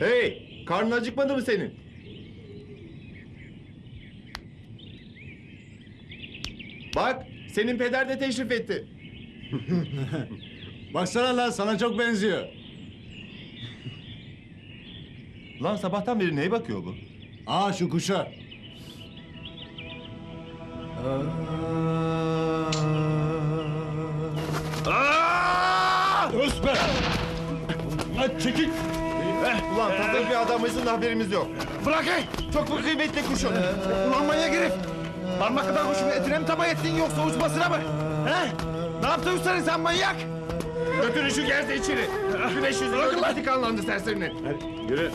Hey, karnın acıkmadı mı senin? Bak, senin peder de teşrif etti. Baksana lan sana çok benziyor. Lan sabahtan beri neye bakıyor bu? Aa şu kuşa. Özbe! Lan çekil! Ulan tanıdık bir adamımızın haberimiz yok. Bırak hey! Çok mu kıymetli kuşun? Ulan manyak herif! Parmak kadar kuşun etine mi tamah ettin yoksa uçmasına mı? He? Ne yaptın sen sen manyak? Götürün şu gerzi içeri. Güneş yüzüne hadi kanlandı serserinin. Yürü.